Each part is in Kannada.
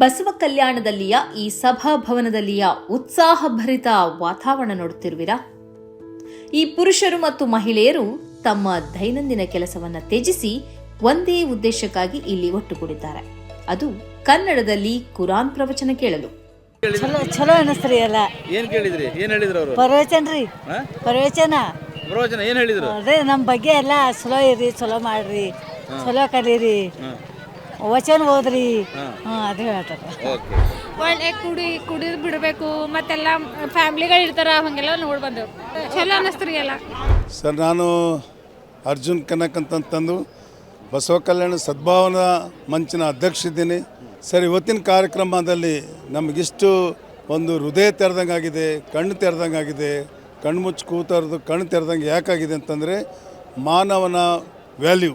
ಬಸವ ಕಲ್ಯಾಣದಲ್ಲಿಯ ಈ ಸಭಾಭವನದಲ್ಲಿಯ ಉತ್ಸಾಹಭರಿತ ವಾತಾವರಣ ನೋಡುತ್ತಿರುವಿರಾ? ಈ ಪುರುಷರು ಮತ್ತು ಮಹಿಳೆಯರು ತಮ್ಮ ದೈನಂದಿನ ಕೆಲಸವನ್ನ ತ್ಯಜಿಸಿ ಒಂದೇ ಉದ್ದೇಶಕ್ಕಾಗಿ ಇಲ್ಲಿ ಒಟ್ಟುಗೂಡಿದ್ದಾರೆ. ಅದು ಕನ್ನಡದಲ್ಲಿ ಕುರಾನ್ ಪ್ರವಚನ ಕೇಳಲು. ಚಲೋ ಚಲೋ ಅನಿಸ್ತ್ರಿ ಎಲ್ಲ. ಏನ್ ಕೇಳಿದ್ರಿ? ಏನ್ ಹೇಳಿದ್ರು ಅವರು? ಪ್ರವಚನ ರೀ. ಪ್ರವಚನ. ಪ್ರವಚನ ಏನ್ ಹೇಳಿದ್ರು? ಅದೇ ನಮ್ಮ ಬಗ್ಗೆ ಎಲ್ಲ ಚಲೋ ಇರಿ ಚಲೋ ಮಾಡ್ರಿ. ಚಲೋ ಕಲೀರಿ ವಚನ ಓದ್ರಿ. ಹಾಂ. ಅದು ಹೇಳ್ತಾರೆ. ಓಕೆ. ಒಳ್ಳೆ ಕುಡಿ ಕುಡಿದು ಬಿಡಬೇಕು ಮತ್ತೆಲ್ಲ ಫ್ಯಾಮ್ಲಿಗಳು ಇರ್ತಾರ ಹಂಗೆಲ್ಲ ನೋಡಿ ಬಂದೆವು ಚಲೋ ಅನ್ನಿಸ್ತ್ರಿ ಎಲ್ಲ. ಸರ್ ನಾನು ಅರ್ಜುನ್ ಕನಕ್ ಅಂತಂತಂದು ಬಸವ ಕಲ್ಯಾಣ ಸದ್ಭಾವನಾ ಮಂಚಿನ ಅಧ್ಯಕ್ಷ ಇದ್ದೀನಿ. ಸರ್ ಇವತ್ತಿನ ಕಾರ್ಯಕ್ರಮದಲ್ಲಿ ನಮಗಿಷ್ಟು ಒಂದು ಹೃದಯ ತೆರೆದಂಗೆ ಆಗಿದೆ ಕಣ್ಣು ತೆರೆದಂಗೆ ಆಗಿದೆ ಕಣ್ಣು ಮುಚ್ಚಿ ಕೂತರದು ಕಣ್ಣು ತೆರೆದಂಗೆ ಯಾಕಾಗಿದೆ ಅಂತಂದರೆ ಮಾನವನ ವ್ಯಾಲ್ಯೂ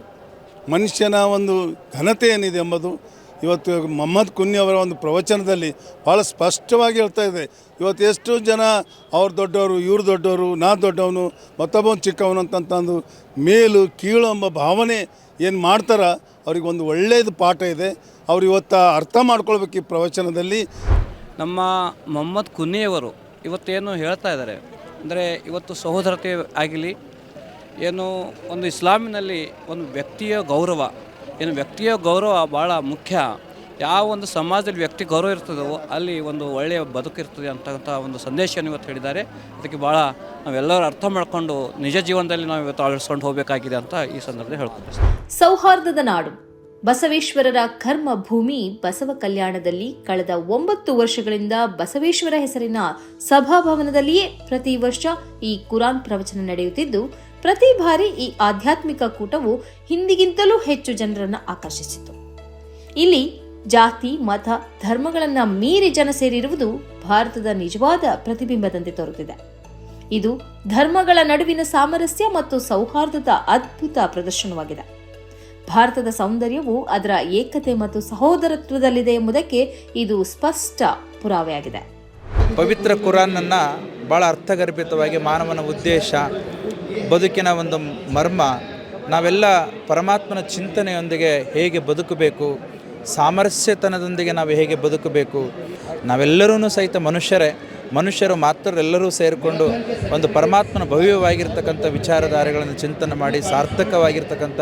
ಮನುಷ್ಯನ ಒಂದು ಘನತೆ ಏನಿದೆ ಎಂಬುದು ಇವತ್ತು ಮೊಹಮ್ಮದ್ ಕುನ್ನಿ ಅವರ ಒಂದು ಪ್ರವಚನದಲ್ಲಿ ಭಾಳ ಸ್ಪಷ್ಟವಾಗಿ ಹೇಳ್ತಾ ಇದೆ. ಇವತ್ತು ಎಷ್ಟು ಜನ ಅವ್ರು ದೊಡ್ಡವರು, ಇವ್ರು ದೊಡ್ಡವರು, ನಾ ದೊಡ್ಡವನು ಮತ್ತೊಬ್ಬನು ಚಿಕ್ಕವನು ಅಂತಂತಂದು ಮೇಲು, ಕೀಳು ಎಂಬ ಭಾವನೆ ಏನು ಮಾಡ್ತಾರ, ಅವ್ರಿಗೆ ಒಂದು ಒಳ್ಳೆಯದು ಪಾಠ ಇದೆ. ಅವ್ರು ಇವತ್ತು ಅರ್ಥ ಮಾಡ್ಕೊಳ್ಬೇಕು ಈ ಪ್ರವಚನದಲ್ಲಿ. ನಮ್ಮ ಮೊಹಮ್ಮದ್ ಕುನ್ನಿಯವರು ಇವತ್ತೇನು ಹೇಳ್ತಾ ಇದ್ದಾರೆ? ಅಂದರೆ ಇವತ್ತು ಸಹೋದರತೆ ಆಗಲಿ ಏನು ಒಂದು ಇಸ್ಲಾಮಿನಲ್ಲಿ ಒಂದು ವ್ಯಕ್ತಿಯ ಗೌರವ, ಏನು ವ್ಯಕ್ತಿಯ ಗೌರವ ಭಾಳ ಮುಖ್ಯ. ಯಾವ ಒಂದು ಸಮಾಜದಲ್ಲಿ ವ್ಯಕ್ತಿ ಗೌರವ ಇರ್ತದೋ ಅಲ್ಲಿ ಒಂದು ಒಳ್ಳೆಯ ಬದುಕಿರ್ತದೆ ಅಂತಕ್ಕಂಥ ಒಂದು ಸಂದೇಶವನ್ನು ಇವತ್ತು ಹೇಳಿದ್ದಾರೆ. ಅದಕ್ಕೆ ಭಾಳ ನಾವೆಲ್ಲರೂ ಅರ್ಥ ಮಾಡಿಕೊಂಡು ನಿಜ ಜೀವನದಲ್ಲಿ ನಾವು ಇವತ್ತು ಅಳವಡಿಸ್ಕೊಂಡು ಹೋಗಬೇಕಾಗಿದೆ ಅಂತ ಈ ಸಂದರ್ಭದಲ್ಲಿ ಹೇಳ್ಕೊತೀವಿ ಸೌಹಾರ್ದದ ನಾಡು. ಬಸವೇಶ್ವರರ ಕರ್ಮ ಭೂಮಿ ಬಸವ ಕಲ್ಯಾಣದಲ್ಲಿ ಕಳೆದ ಒಂಬತ್ತು ವರ್ಷಗಳಿಂದ ಬಸವೇಶ್ವರ ಹೆಸರಿನ ಸಭಾಭವನದಲ್ಲಿಯೇ ಪ್ರತಿ ವರ್ಷ ಈ ಕುರಾನ್ ಪ್ರವಚನ ನಡೆಯುತ್ತಿದ್ದು ಪ್ರತಿ ಬಾರಿ ಈ ಆಧ್ಯಾತ್ಮಿಕ ಕೂಟವು ಹಿಂದಿಗಿಂತಲೂ ಹೆಚ್ಚು ಜನರನ್ನು ಆಕರ್ಷಿಸಿತು. ಇಲ್ಲಿ ಜಾತಿ, ಮತ, ಧರ್ಮಗಳನ್ನ ಮೀರಿ ಜನ ಸೇರಿರುವುದು ಭಾರತದ ನಿಜವಾದ ಪ್ರತಿಬಿಂಬದಂತೆ ತೋರುತ್ತಿದೆ. ಇದು ಧರ್ಮಗಳ ನಡುವಿನ ಸಾಮರಸ್ಯ ಮತ್ತು ಸೌಹಾರ್ದದ ಅದ್ಭುತ ಪ್ರದರ್ಶನವಾಗಿದೆ. ಭಾರತದ ಸೌಂದರ್ಯವು ಅದರ ಏಕತೆ ಮತ್ತು ಸಹೋದರತ್ವದಲ್ಲಿದೆ ಎಂಬುದಕ್ಕೆ ಇದು ಸ್ಪಷ್ಟ ಪುರಾವೆಯಾಗಿದೆ. ಪವಿತ್ರ ಕುರಾನನ್ನು ಭಾಳ ಅರ್ಥಗರ್ಭಿತವಾಗಿ ಮಾನವನ ಉದ್ದೇಶ ಬದುಕಿನ ಒಂದು ಮರ್ಮ, ನಾವೆಲ್ಲ ಪರಮಾತ್ಮನ ಚಿಂತನೆಯೊಂದಿಗೆ ಹೇಗೆ ಬದುಕಬೇಕು, ಸಾಮರಸ್ಯತನದೊಂದಿಗೆ ನಾವು ಹೇಗೆ ಬದುಕಬೇಕು ನಾವೆಲ್ಲರೂ ಸಹಿತ ಮನುಷ್ಯರೇ, ಮನುಷ್ಯರು ಮಾತ್ರರೆಲ್ಲರೂ ಸೇರಿಕೊಂಡು ಒಂದು ಪರಮಾತ್ಮನ ಭವ್ಯವಾಗಿರ್ತಕ್ಕಂಥ ವಿಚಾರಧಾರೆಗಳನ್ನು ಚಿಂತನೆ ಮಾಡಿ ಸಾರ್ಥಕವಾಗಿರ್ತಕ್ಕಂಥ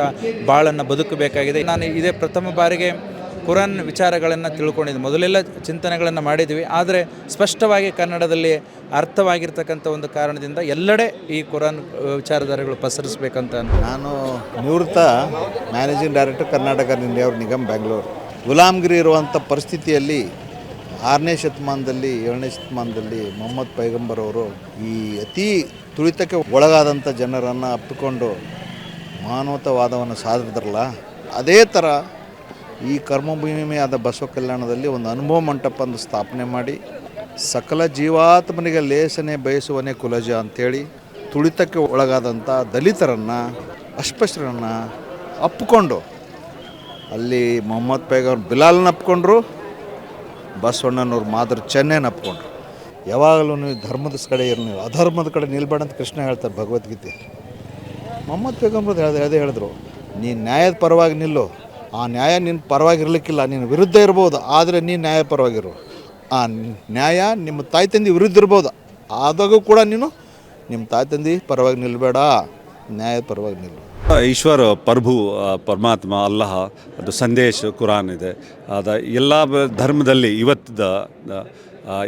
ಬಾಳನ್ನು ಬದುಕಬೇಕಾಗಿದೆ. ನಾನು ಇದೇ ಪ್ರಥಮ ಬಾರಿಗೆ ಕುರಾನ್ ವಿಚಾರಗಳನ್ನು ತಿಳ್ಕೊಂಡಿದ್ದು. ಮೊದಲೆಲ್ಲ ಚಿಂತನೆಗಳನ್ನು ಮಾಡಿದ್ವಿ. ಆದರೆ ಸ್ಪಷ್ಟವಾಗಿ ಕನ್ನಡದಲ್ಲಿ ಅರ್ಥವಾಗಿರ್ತಕ್ಕಂಥ ಒಂದು ಕಾರಣದಿಂದ ಎಲ್ಲೆಡೆ ಈ ಕುರಾನ್ ವಿಚಾರಧಾರೆಗಳು ಪಸರಿಸಬೇಕಂತ ನಾನು ನಿವೃತ್ತ ಮ್ಯಾನೇಜಿಂಗ್ ಡೈರೆಕ್ಟರ್ ಕರ್ನಾಟಕ ನೀರಾವರಿ ನಿಗಮ್ ಬೆಂಗಳೂರು ಗುಲಾಮ್ಗಿರಿ ಇರುವಂಥ ಪರಿಸ್ಥಿತಿಯಲ್ಲಿ ಆರನೇ ಶತಮಾನದಲ್ಲಿ, ಏಳನೇ ಶತಮಾನದಲ್ಲಿ ಮೊಹಮ್ಮದ್ ಪೈಗಂಬರ್ ಅವರು ಈ ಅತಿ ತುಳಿತಕ್ಕೆ ಒಳಗಾದಂಥ ಜನರನ್ನು ಅಪ್ಪಿಕೊಂಡು ಮಾನವತಾವಾದವನ್ನು ಸಾಧಿದ್ರಲ್ಲ ಅದೇ ಥರ ಈ ಕರ್ಮಭೂಮಿಯಾದ ಬಸವ ಕಲ್ಯಾಣದಲ್ಲಿ ಒಂದು ಅನುಭವ ಮಂಟಪವನ್ನು ಸ್ಥಾಪನೆ ಮಾಡಿ ಸಕಲ ಜೀವಾತ್ಮನಿಗೆ ಲೇಸನೆ ಬಯಸುವನೆ ಕುಲಜ ಅಂಥೇಳಿ ತುಳಿತಕ್ಕೆ ಒಳಗಾದಂಥ ದಲಿತರನ್ನು, ಅಸ್ಪೃಶ್ಯರನ್ನು ಅಪ್ಪಿಕೊಂಡು ಅಲ್ಲಿ ಮೊಹಮ್ಮದ್ ಪೈಗಂಬರ್ ಬಿಲಾಲ್ನ ಅಪ್ಕೊಂಡ್ರು ಬಸವಣ್ಣನವ್ರು ಮಾದರ ಚೆನ್ನೈನ ಅಪ್ಕೊಂಡ್ರು ಯಾವಾಗಲೂ ನೀವು ಧರ್ಮದ ಕಡೆ ಇರು ನೀವು ಅಧರ್ಮದ ಕಡೆ ನಿಲ್ಬೇಡ ಅಂತ ಕೃಷ್ಣ ಹೇಳ್ತಾರೆ ಭಗವದ್ಗೀತೆ. ಮೊಹಮ್ಮದ್ ಪೈಗಂಬ್ರದ್ದು ಹೇಳ್ದೆ ಅದೇ ಹೇಳಿದ್ರು ನೀ ನ್ಯಾಯದ ಪರವಾಗಿ ನಿಲ್ಲು. ಆ ನ್ಯಾಯ ನಿನ್ನ ಪರವಾಗಿರ್ಲಿಕ್ಕಿಲ್ಲ ನಿನ್ನ ನೀನು ವಿರುದ್ಧ ಇರ್ಬೋದು, ಆದರೆ ನೀನು ನ್ಯಾಯ ಪರವಾಗಿರು. ಆ ನ್ಯಾಯ ನಿಮ್ಮ ತಾಯಿ ತಂದೆ ವಿರುದ್ಧ ಇರ್ಬೋದು, ಆದಾಗೂ ಕೂಡ ನೀನು ನಿಮ್ಮ ತಾಯಿ ತಂದೆ ಪರವಾಗಿ ನಿಲ್ಲಬೇಡ ನ್ಯಾಯ ಪರವಾಗಿ ನಿಲ್ಲು ಈಶ್ವರ ಪ್ರಭು ಪರಮಾತ್ಮ, ಅಲ್ಲಹ, ಅದು ಸಂದೇಶ, ಕುರಾನ್ ಇದೆ. ಅದ ಎಲ್ಲ ಧರ್ಮದಲ್ಲಿ ಇವತ್ತದ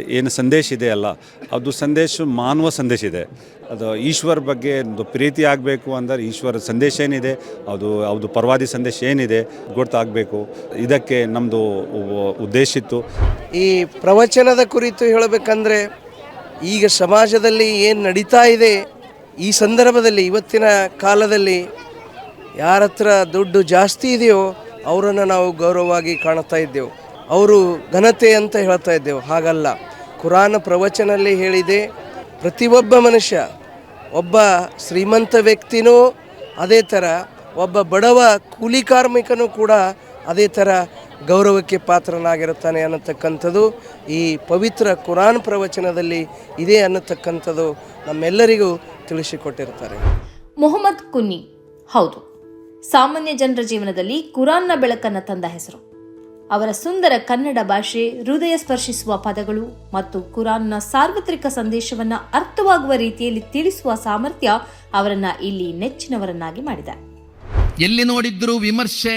ಏನು ಸಂದೇಶ ಇದೆ ಅಲ್ಲ ಅದು ಸಂದೇಶ, ಮಾನವ ಸಂದೇಶ ಇದೆ. ಅದು ಈಶ್ವರ ಬಗ್ಗೆ ಒಂದು ಪ್ರೀತಿ ಆಗಬೇಕು ಅಂದರೆ ಈಶ್ವರ ಸಂದೇಶ ಏನಿದೆ, ಅದು ಅದು ಪರವಾದಿ ಸಂದೇಶ ಏನಿದೆ ಗೊತ್ತಾಗಬೇಕು. ಇದಕ್ಕೆ ನಮ್ಮದು ಉದ್ದೇಶ ಇತ್ತು. ಈ ಪ್ರವಚನದ ಕುರಿತು ಹೇಳಬೇಕಂದ್ರೆ, ಈಗ ಸಮಾಜದಲ್ಲಿ ಏನು ನಡೀತಾ ಇದೆ, ಈ ಸಂದರ್ಭದಲ್ಲಿ, ಇವತ್ತಿನ ಕಾಲದಲ್ಲಿ ಯಾರ ಹತ್ರ ದುಡ್ಡು ಜಾಸ್ತಿ ಇದೆಯೋ, ಅವರನ್ನು ನಾವು ಗೌರವವಾಗಿ ಕಾಣುತ್ತಾ ಇದ್ದೆವು. ಅವರು ಘನತೆ ಅಂತ ಹೇಳ್ತಾ ಇದ್ದೆವು. ಹಾಗಲ್ಲ. ಕುರಾನ್ ಪ್ರವಚನಲ್ಲಿ ಹೇಳಿದೆ, ಪ್ರತಿಯೊಬ್ಬ ಮನುಷ್ಯ, ಒಬ್ಬ ಶ್ರೀಮಂತ ವ್ಯಕ್ತಿನೂ ಅದೇ ಥರ, ಒಬ್ಬ ಬಡವ ಕೂಲಿ ಕಾರ್ಮಿಕನೂ ಕೂಡ ಅದೇ ಥರ ಗೌರವಕ್ಕೆ ಪಾತ್ರನಾಗಿರುತ್ತಾನೆ ಅನ್ನತಕ್ಕಂಥದ್ದು ಈ ಪವಿತ್ರ ಕುರಾನ್ ಪ್ರವಚನದಲ್ಲಿ ಇದೆ ಅನ್ನತಕ್ಕಂಥದ್ದು ನಮ್ಮೆಲ್ಲರಿಗೂ ತಿಳಿಸಿಕೊಟ್ಟಿರ್ತಾರೆ. ಮೊಹಮ್ಮದ್ ಕುನ್ನಿ. ಹೌದು. ಸಾಮಾನ್ಯ ಜನರ ಜೀವನದಲ್ಲಿ ಕುರಾನ್ನ ಬೆಳಕನ್ನು ತಂದ ಹೆಸರು. ಅವರ ಸುಂದರ ಕನ್ನಡ ಭಾಷೆ ಹೃದಯ ಸ್ಪರ್ಶಿಸುವ ಪದಗಳು ಮತ್ತು ಕುರಾನ್ನ ಸಾರ್ವತ್ರಿಕ ಸಂದೇಶವನ್ನ ಅರ್ಥವಾಗುವ ರೀತಿಯಲ್ಲಿ ತಿಳಿಸುವ ಸಾಮರ್ಥ್ಯ ಅವರನ್ನ ಇಲ್ಲಿ ನೆಚ್ಚಿನವರನ್ನಾಗಿ ಮಾಡಿದೆ. ಎಲ್ಲಿ ನೋಡಿದ್ರು ವಿಮರ್ಶೆ,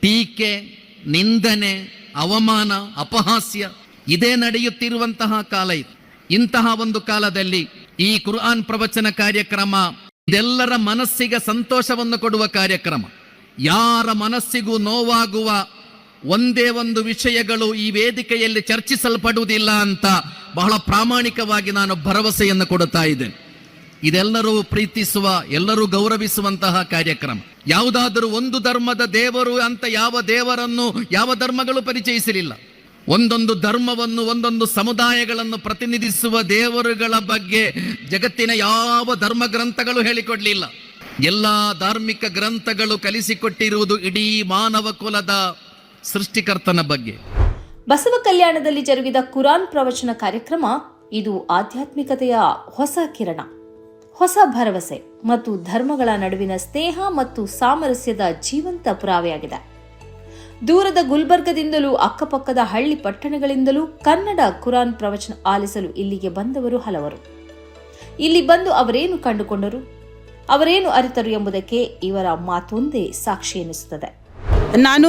ಟೀಕೆ, ನಿಂದನೆ, ಅವಮಾನ, ಅಪಹಾಸ್ಯ ಇದೇ ನಡೆಯುತ್ತಿರುವಂತಹ ಕಾಲ ಇದು. ಇಂತಹ ಒಂದು ಕಾಲದಲ್ಲಿ ಈ ಕುರ್ಆನ್ ಪ್ರವಚನ ಕಾರ್ಯಕ್ರಮ ಇದೆಲ್ಲರ ಮನಸ್ಸಿಗೆ ಸಂತೋಷವನ್ನು ಕೊಡುವ ಕಾರ್ಯಕ್ರಮ. ಯಾರ ಮನಸ್ಸಿಗೂ ನೋವಾಗುವ ಒಂದೇ ಒಂದು ವಿಷಯಗಳು ಈ ವೇದಿಕೆಯಲ್ಲಿ ಚರ್ಚಿಸಲ್ಪಡುವುದಿಲ್ಲ ಅಂತ ಬಹಳ ಪ್ರಾಮಾಣಿಕವಾಗಿ ನಾನು ಭರವಸೆಯನ್ನು ಕೊಡುತ್ತಾ ಇದ್ದೇನೆ. ಇದೆಲ್ಲರೂ ಪ್ರೀತಿಸುವ, ಎಲ್ಲರೂ ಗೌರವಿಸುವಂತಹ ಕಾರ್ಯಕ್ರಮ. ಯಾವುದಾದರೂ ಒಂದು ಧರ್ಮದ ದೇವರು ಅಂತ ಯಾವ ದೇವರನ್ನು, ಯಾವ ಧರ್ಮಗಳು ಪರಿಚಯಿಸಲಿಲ್ಲ. ಒಂದೊಂದು ಧರ್ಮವನ್ನು, ಒಂದೊಂದು ಸಮುದಾಯಗಳನ್ನು ಪ್ರತಿನಿಧಿಸುವ ದೇವರುಗಳ ಬಗ್ಗೆ ಜಗತ್ತಿನ ಯಾವ ಧರ್ಮ ಗ್ರಂಥಗಳು ಹೇಳಿಕೊಡ್ಲಿಲ್ಲ. ಎಲ್ಲ ಧಾರ್ಮಿಕ ಗ್ರಂಥಗಳು ಕಲಿಸಿಕೊಟ್ಟಿರುವುದು ಇಡೀ ಮಾನವ ಕುಲದ ಸೃಷ್ಟಿಕರ್ತನ ಬಗ್ಗೆ. ಬಸವ ಕಲ್ಯಾಣದಲ್ಲಿ ಜರುಗಿದ ಕುರಾನ್ ಪ್ರವಚನ ಕಾರ್ಯಕ್ರಮ ಇದು ಆಧ್ಯಾತ್ಮಿಕತೆಯ ಹೊಸ ಕಿರಣ. ಹೊಸ ಭರವಸೆ ಮತ್ತು ಧರ್ಮಗಳ ನಡುವಿನ ಸ್ನೇಹ ಮತ್ತು ಸಾಮರಸ್ಯದ ಜೀವಂತ ಪುರಾವೆಯಾಗಿದೆ. ದೂರದ ಗುಲ್ಬರ್ಗದಿಂದಲೂ ಅಕ್ಕಪಕ್ಕದ ಹಳ್ಳಿ ಪಟ್ಟಣಗಳಿಂದಲೂ ಕನ್ನಡ ಕುರಾನ್ ಪ್ರವಚನ ಆಲಿಸಲು ಇಲ್ಲಿಗೆ ಬಂದವರು ಹಲವರು. ಇಲ್ಲಿ ಬಂದು ಅವರೇನು ಕಂಡುಕೊಂಡರು? ಅವರೇನು ಅರಿತರು ಎಂಬುದಕ್ಕೆ ಇವರ ಮಾತೊಂದೇ ಸಾಕ್ಷಿ ಎನಿಸುತ್ತದೆ ನಾನು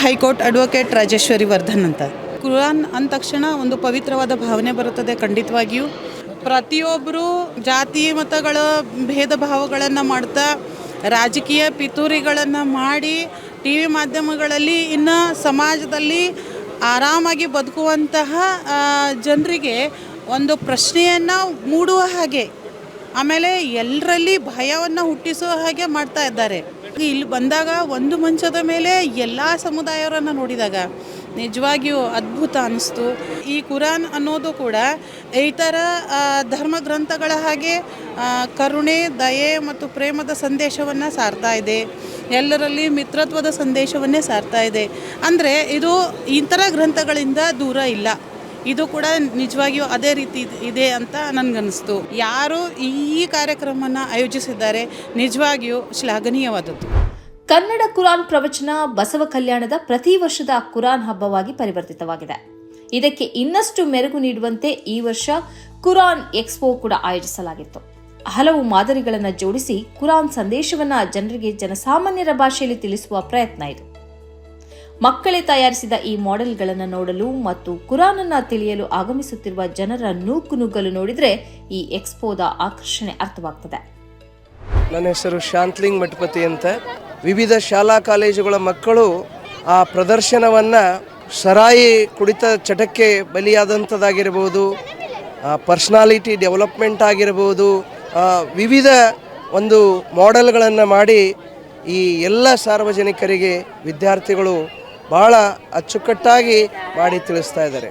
ಹೈಕೋರ್ಟ್ ಅಡ್ವೊಕೇಟ್ ರಾಜೇಶ್ವರಿ ವರ್ಧನ್ ಅಂತ. ಕುರಾನ್ ಅಂದ ತಕ್ಷಣ ಒಂದು ಪವಿತ್ರವಾದ ಭಾವನೆ ಬರುತ್ತದೆ ಖಂಡಿತವಾಗಿಯೂ. ಪ್ರತಿಯೊಬ್ಬರು ಜಾತಿ ಮತಗಳ ಭೇದ ಭಾವಗಳನ್ನು ಮಾಡ್ತಾ, ರಾಜಕೀಯ ಪಿತೂರಿಗಳನ್ನು ಮಾಡಿ ಟಿ ವಿ ಮಾಧ್ಯಮಗಳಲ್ಲಿ ಇನ್ನು ಸಮಾಜದಲ್ಲಿ ಆರಾಮಾಗಿ ಬದುಕುವಂತಹ ಜನರಿಗೆ ಒಂದು ಪ್ರಶ್ನೆಯನ್ನು ಮೂಡುವ ಹಾಗೆ, ಆಮೇಲೆ ಎಲ್ಲರಲ್ಲಿ ಭಯವನ್ನು ಹುಟ್ಟಿಸುವ ಹಾಗೆ ಮಾಡ್ತಾ ಇದ್ದಾರೆ. ಇಲ್ಲಿ ಬಂದಾಗ ಒಂದು ಮಂಚದ ಮೇಲೆ ಎಲ್ಲ ಸಮುದಾಯವರನ್ನು ನೋಡಿದಾಗ ನಿಜವಾಗಿಯೂ ಅದ್ಭುತ ಅನ್ನಿಸ್ತು ಈ ಕುರಾನ್ ಅನ್ನೋದು ಕೂಡ ಇತರ ಧರ್ಮ ಗ್ರಂಥಗಳ ಹಾಗೆ ಕರುಣೆ, ದಯೆ ಮತ್ತು ಪ್ರೇಮದ ಸಂದೇಶವನ್ನು ಸಾರ್ತಾ ಇದೆ. ಎಲ್ಲರಲ್ಲಿ ಮಿತ್ರತ್ವದ ಸಂದೇಶವನ್ನೇ ಸಾರ್ತಾ ಇದೆ. ಅಂದರೆ ಇದು ಇತರ ಗ್ರಂಥಗಳಿಂದ ದೂರ ಇಲ್ಲ. ಇದು ಕೂಡ ನಿಜವಾಗಿಯೂ ಅದೇ ರೀತಿ ಇದೆ ಅಂತ ನನಗನ್ನಿಸ್ತು. ಯಾರು ಈ ಕಾರ್ಯಕ್ರಮನ ಆಯೋಜಿಸಿದ್ದಾರೆ ನಿಜವಾಗಿಯೂ ಶ್ಲಾಘನೀಯವಾದದ್ದು. ಕನ್ನಡ ಕುರಾನ್ ಪ್ರವಚನ ಬಸವ ಕಲ್ಯಾಣದ ಪ್ರತಿ ವರ್ಷದ ಕುರಾನ್ ಹಬ್ಬವಾಗಿ ಪರಿವರ್ತಿತವಾಗಿದೆ. ಇದಕ್ಕೆ ಇನ್ನಷ್ಟು ಮೆರುಗು ನೀಡುವಂತೆ ಈ ವರ್ಷ ಕುರಾನ್ ಎಕ್ಸ್ಪೋ ಕೂಡ ಆಯೋಜಿಸಲಾಗಿತ್ತು. ಹಲವು ಮಾದರಿಗಳನ್ನು ಜೋಡಿಸಿ ಕುರಾನ್ ಸಂದೇಶವನ್ನ ಜನರಿಗೆ ಜನಸಾಮಾನ್ಯರ ಭಾಷೆಯಲ್ಲಿ ತಿಳಿಸುವ ಪ್ರಯತ್ನ ಇದು. ಮಕ್ಕಳೇ ತಯಾರಿಸಿದ ಈ ಮಾಡೆಲ್ಗಳನ್ನು ನೋಡಲು ಮತ್ತು ಕುರಾನನ್ನ ತಿಳಿಯಲು ಆಗಮಿಸುತ್ತಿರುವ ಜನರ ನೂಕು ನುಗ್ಗಲು ನೋಡಿದರೆ ಈ ಎಕ್ಸ್ಪೋದ ಆಕರ್ಷಣೆ ಅರ್ಥವಾಗ್ತದೆ. ನನ್ನ ಹೆಸರು ಶಾಂತ್ಲಿಂಗ್ ಮಠಪತಿ ಅಂತ. ವಿವಿಧ ಶಾಲಾ ಕಾಲೇಜುಗಳ ಮಕ್ಕಳು ಆ ಪ್ರದರ್ಶನವನ್ನು ಸರಾಯಿ ಕುಡಿತ ಚಟಕ್ಕೆ ಬಲಿಯಾದಂಥದ್ದಾಗಿರ್ಬೋದು ಪರ್ಸ್ನಾಲಿಟಿ ಡೆವಲಪ್ಮೆಂಟ್ ಆಗಿರ್ಬೋದು ವಿವಿಧ ಒಂದು ಮಾಡೆಲ್ಗಳನ್ನು ಮಾಡಿ ಈ ಎಲ್ಲ ಸಾರ್ವಜನಿಕರಿಗೆ ವಿದ್ಯಾರ್ಥಿಗಳು ಭಾಳ ಅಚ್ಚುಕಟ್ಟಾಗಿ ಮಾಡಿ ತಿಳಿಸ್ತಾ ಇದ್ದಾರೆ.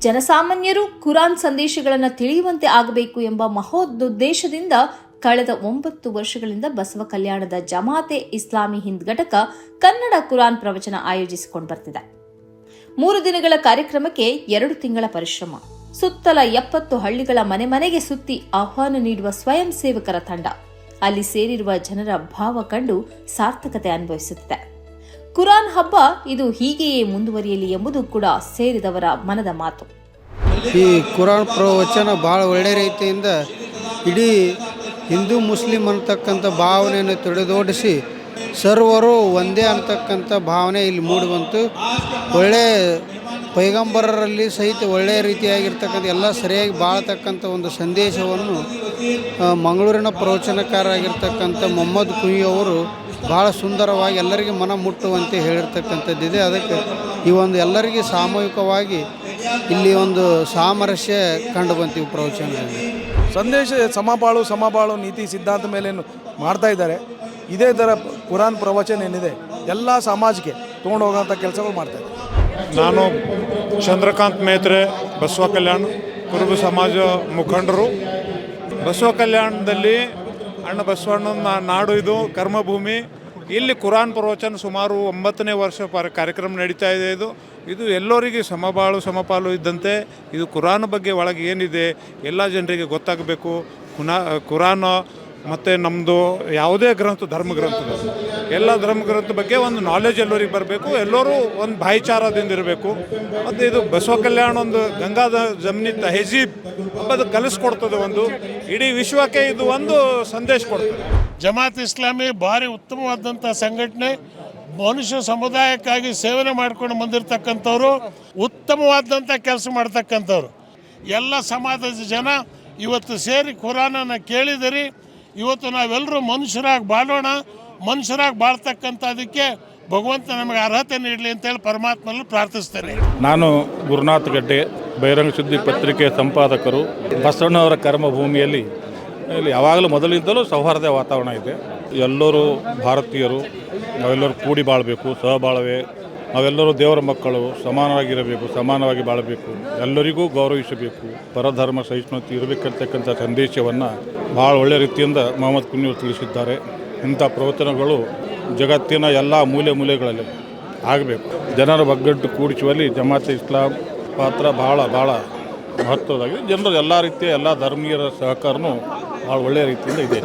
ಜನಸಾಮಾನ್ಯರು ಕುರಾನ್ ಸಂದೇಶಗಳನ್ನು ತಿಳಿಯುವಂತೆ ಆಗಬೇಕು ಎಂಬ ಮಹೋದ್ದೇಶದಿಂದ ಕಳೆದ ಒಂಬತ್ತು ವರ್ಷಗಳಿಂದ ಬಸವ ಕಲ್ಯಾಣದ ಜಮಾತೆ ಇಸ್ಲಾಮಿ ಹಿಂದ್ ಘಟಕ ಕನ್ನಡ ಕುರಾನ್ ಪ್ರವಚನ ಆಯೋಜಿಸಿಕೊಂಡು ಬರ್ತಿದೆ. ಮೂರು ದಿನಗಳ ಕಾರ್ಯಕ್ರಮಕ್ಕೆ ಎರಡು ತಿಂಗಳ ಪರಿಶ್ರಮ. ಸುತ್ತಲ ಎಪ್ಪತ್ತು ಹಳ್ಳಿಗಳ ಮನೆ ಮನೆಗೆ ಸುತ್ತಿ ಆಹ್ವಾನ ನೀಡುವ ಸ್ವಯಂ ಸೇವಕರ ತಂಡ. ಅಲ್ಲಿ ಸೇರಿರುವ ಜನರ ಭಾವ ಕಂಡು ಸಾರ್ಥಕತೆ ಅನುಭವಿಸುತ್ತಿದೆ. ಕುರಾನ್ ಹಬ್ಬ ಇದು ಹೀಗೆಯೇ ಮುಂದುವರಿಯಲಿ ಎಂಬುದು ಕೂಡ ಸೇರಿದವರ ಮನದ ಮಾತು. ಈ ಕುರಾನ್ ಪ್ರವಚನ ಭಾಳ ಒಳ್ಳೆ ರೀತಿಯಿಂದ ಇಡೀ ಹಿಂದೂ ಮುಸ್ಲಿಂ ಅಂತಕ್ಕಂಥ ಭಾವನೆಯನ್ನು ತೊಡೆದೋಡಿಸಿ ಸರ್ವರು ಒಂದೇ ಅಂತಕ್ಕಂಥ ಭಾವನೆ ಇಲ್ಲಿ ಮೂಡಿಬಂತು ಒಳ್ಳೆ ಪೈಗಂಬರರಲ್ಲಿ ಸಹಿತ ಒಳ್ಳೆಯ ರೀತಿಯಾಗಿರ್ತಕ್ಕಂಥ ಎಲ್ಲ ಸರಿಯಾಗಿ ಬಾಳತಕ್ಕಂಥ ಒಂದು ಸಂದೇಶವನ್ನು ಮಂಗಳೂರಿನ ಪ್ರವಚನಕಾರರಾಗಿರ್ತಕ್ಕಂಥ ಮೊಹಮ್ಮದ್ ಕುಯಿ ಭಾಳ ಸುಂದರವಾಗಿ ಎಲ್ಲರಿಗೂ ಮನ ಮುಟ್ಟುವಂತೆ ಹೇಳಿರ್ತಕ್ಕಂಥದ್ದಿದೆ. ಅದಕ್ಕೆ ಈ ಒಂದು ಎಲ್ಲರಿಗೆ ಸಾಮೂಹಿಕವಾಗಿ ಇಲ್ಲಿ ಒಂದು ಸಾಮರಸ್ಯ ಕಂಡು ಬಂತೀವಿ ಪ್ರವಚನದಲ್ಲಿ. ಸಂದೇಶ ಸಮಬಾಳು ಸಮಬಾಳು ನೀತಿ ಸಿದ್ಧಾಂತ ಮೇಲೇನು ಮಾಡ್ತಾ ಇದ್ದಾರೆ. ಇದೇ ಥರ ಕುರಾನ್ ಪ್ರವಚನ ಏನಿದೆ ಎಲ್ಲ ಸಮಾಜಕ್ಕೆ ತೊಗೊಂಡು ಹೋಗೋಂಥ ಕೆಲಸಗಳು ಮಾಡ್ತಾ ನಾನು ಚಂದ್ರಕಾಂತ್ ಮೇತ್ರೆ ಬಸವ ಕಲ್ಯಾಣ್ ಕುರುಬ ಸಮಾಜ ಮುಖಂಡರು. ಬಸವ ಕಲ್ಯಾಣದಲ್ಲಿ ಅಣ್ಣ ಬಸವಣ್ಣನ ನಾಡು ಇದು, ಕರ್ಮಭೂಮಿ. ಇಲ್ಲಿ ಕುರಾನ್ ಪ್ರವಚನ ಸುಮಾರು ಒಂಬತ್ತನೇ ವರ್ಷ ಕಾರ್ಯಕ್ರಮ ನಡೀತಾ ಇದೆ ಇದು. ಇದು ಎಲ್ಲರಿಗೆ ಸಮಬಾಳು, ಸಮಪಾಲು ಇದ್ದಂತೆ ಇದು ಕುರಾನ್ ಬಗ್ಗೆ ಒಳಗೆ ಏನಿದೆ, ಎಲ್ಲ ಜನರಿಗೆ ಗೊತ್ತಾಗಬೇಕು. ಕುನಾ, ಕುರಾನ್ ಮತ್ತು ನಮ್ಮದು ಯಾವುದೇ ಗ್ರಂಥ ಧರ್ಮ ಗ್ರಂಥದ ಎಲ್ಲ ಧರ್ಮ ಗ್ರಂಥ ಬಗ್ಗೆ ಒಂದು ನಾಲೆಜ್ ಎಲ್ಲರಿಗೆ ಬರಬೇಕು, ಎಲ್ಲರೂ ಒಂದು ಭಾಯಿಚಾರದಿಂದ ಇರಬೇಕು. ಮತ್ತು ಇದು ಬಸವ ಕಲ್ಯಾಣ ಒಂದು ಗಂಗಾದ ಜಮ್ನಿ ತಹಜೀಬ್ ಅದು ಕಲಿಸ್ಕೊಡ್ತದೆ ಒಂದು. ಇಡೀ ವಿಶ್ವಕ್ಕೆ ಇದು ಒಂದು ಸಂದೇಶ ಕೊಡ್ತದೆ. ಜಮಾತ್ ಇಸ್ಲಾಮಿ ಭಾರಿ ಉತ್ತಮವಾದಂಥ ಸಂಘಟನೆ. ಮನುಷ್ಯ ಸಮುದಾಯಕ್ಕಾಗಿ ಸೇವನೆ ಮಾಡ್ಕೊಂಡು ಬಂದಿರತಕ್ಕಂಥವ್ರು ಉತ್ತಮವಾದಂಥ ಕೆಲಸ ಮಾಡ್ತಕ್ಕಂಥವ್ರು. ಎಲ್ಲ ಸಮಾಜದ ಜನ ಇವತ್ತು ಸೇರಿ ಖುರಾನನ್ನು ಕೇಳಿದಿರಿ. ಇವತ್ತು ನಾವೆಲ್ಲರೂ ಮನುಷ್ಯರಾಗಿ ಬಾಳೋಣ, ಮನುಷ್ಯರಾಗಿ ಬಾಳ್ತಕ್ಕಂಥದಕ್ಕೆ ಭಗವಂತ ನಮಗೆ ಅರ್ಹತೆ ನೀಡಲಿ ಅಂತೇಳಿ ಪರಮಾತ್ಮನಲ್ಲಿ ಪ್ರಾರ್ಥಿಸ್ತೇನೆ. ನಾನು ಗುರುನಾಥ್ ಗಡ್ಡೆ, ಬಹಿರಂಗ ಸುದ್ದಿ ಪತ್ರಿಕೆ ಸಂಪಾದಕರು. ಬಸವಣ್ಣವರ ಕರ್ಮಭೂಮಿಯಲ್ಲಿ, ಇಲ್ಲಿ ಯಾವಾಗಲೂ ಮೊದಲಿಂದಲೂ ಸೌಹಾರ್ದ ವಾತಾವರಣ ಇದೆ. ಎಲ್ಲರೂ ಭಾರತೀಯರು, ನಾವೆಲ್ಲರೂ ಕೂಡಿ ಬಾಳಬೇಕು, ಸಹಬಾಳ್ವೆ ನಾವೆಲ್ಲರೂ ದೇವರ ಮಕ್ಕಳು, ಸಮಾನವಾಗಿರಬೇಕು, ಸಮಾನವಾಗಿ ಬಾಳಬೇಕು. ಎಲ್ಲರಿಗೂ ಗೌರವಿಸಬೇಕು. ಪರಧರ್ಮ, ಸಹಿಷ್ಣುತೆ ಇರಬೇಕಂತಕ್ಕಂಥ ಸಂದೇಶವನ್ನು ಭಾಳ ಒಳ್ಳೆಯ ರೀತಿಯಿಂದ ಮೊಹಮ್ಮದ್ ಕುನ್ನಿಯವರು ತಿಳಿಸಿದ್ದಾರೆ. ಇಂಥ ಪ್ರವಚನಗಳು ಜಗತ್ತಿನ ಎಲ್ಲ ಮೂಲೆ ಮೂಲೆಗಳಲ್ಲಿ ಆಗಬೇಕು. ಜನರ ಒಗ್ಗಟ್ಟು ಕೂಡಿಸುವಲ್ಲಿ ಜಮಾತ್ ಇಸ್ಲಾಂ ಪಾತ್ರ ಭಾಳ ಭಾಳ ಮಹತ್ವದಾಗಿದೆ ಜನರು ಎಲ್ಲ ರೀತಿಯ ಎಲ್ಲ ಧರ್ಮೀಯರ ಸಹಕಾರನೂ ಭಾಳ ಒಳ್ಳೆಯ ರೀತಿಯಿಂದ ಇದೆ.